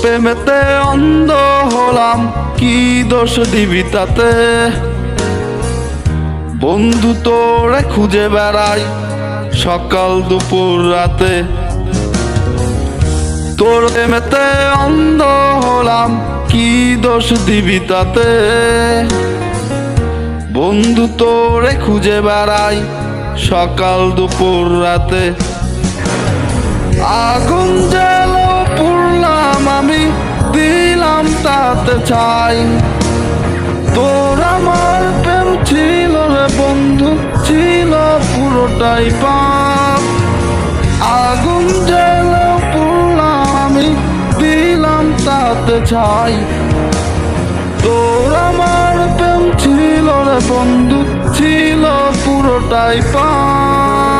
প্রেমেতে অন্ধ হলাম, কি দোষ দিবি তাতে? বন্ধু তোরে খুঁজে বেড়াই সকাল দুপুর রাতে। তোর প্রেমেতে অন্ধ হলাম, কি দোষ দিবি তাতে? বন্ধু তোরে খুঁজে বেড়াই সকাল দুপুর রাতে। আগুন ছাই তোর আমার প্রেম ছিল রে বন্ধু, ছিল পুরোটাই পাপ। আগুন জেল পুরলাম আমি, দিলাম তাতে ছাই। তোর আমার প্রেম ছিল রে বন্ধু, ছিল পুরোটাই পাপ।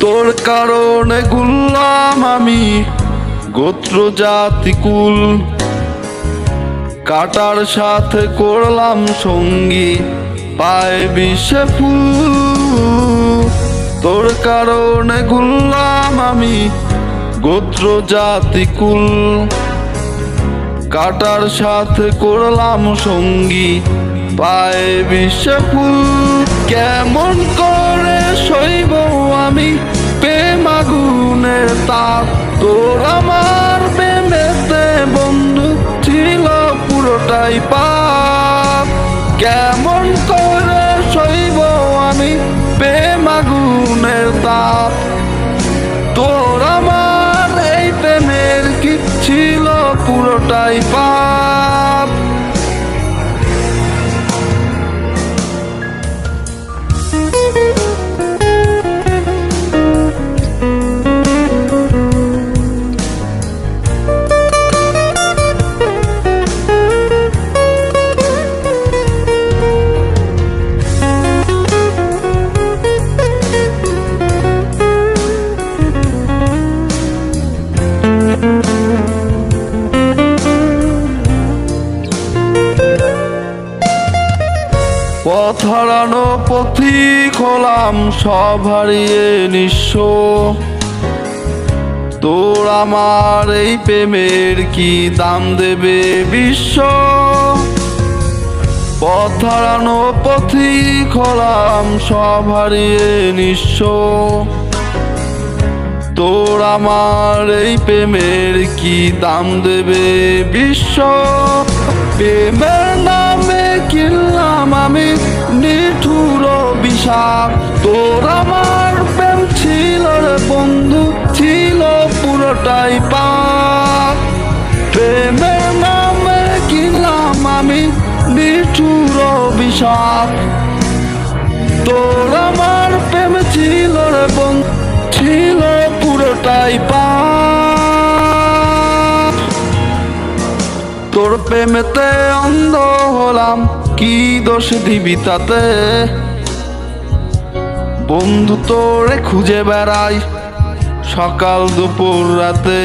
তোর কারণে গুললাম আমি গোত্র জাতি কুল। কাটার সাথে করলাম সঙ্গী, পায়ে বিষে ফুল। তোর কারণে গুললাম আমি গোত্র জাতি কুল। কাটার সাথে করলাম সঙ্গী, পায়ে বিষে ফুল। কেমন করে সইব আমি প্রেম তাপ। তোর আমার প্রেমেতে বন্ধু ছিল পুরোটাই পাপ। কেমন করে সইব আমি প্রেম আগুনের তাপ। তোর আমার এই প্রেমের কি ছিল পুরোটাই পাপ? পথ হারানো পথিক হলাম, সব হারিয়ে নিঃস্ব। তোর আমার এই প্রেমের কি দাম দেবে বিশ্ব? পথ হারানো পথিক হলাম, সব হারিয়ে নিঃস্ব। তোর আমার এই প্রেমের কি দাম দেবে বিশ্ব? প্রেমের নামে কিনলাম আমি নিঠুর বিষাপ তোর আমার প্রেম ছিল রে বন্ধু, ছিল পুরোটাই পাপ। প্রেমের নামে কিনলাম আমি নিঠুর বিষাপ তোর আমার প্রেম ছিল রে বন্ধু, ছিল পুরোটাই পাপ। তোর প্রেমেতে অন্ধ হলাম কি দোষ দিবি তাতে? বন্ধু তোরে খুঁজে বেড়াই সকাল দুপুর রাতে।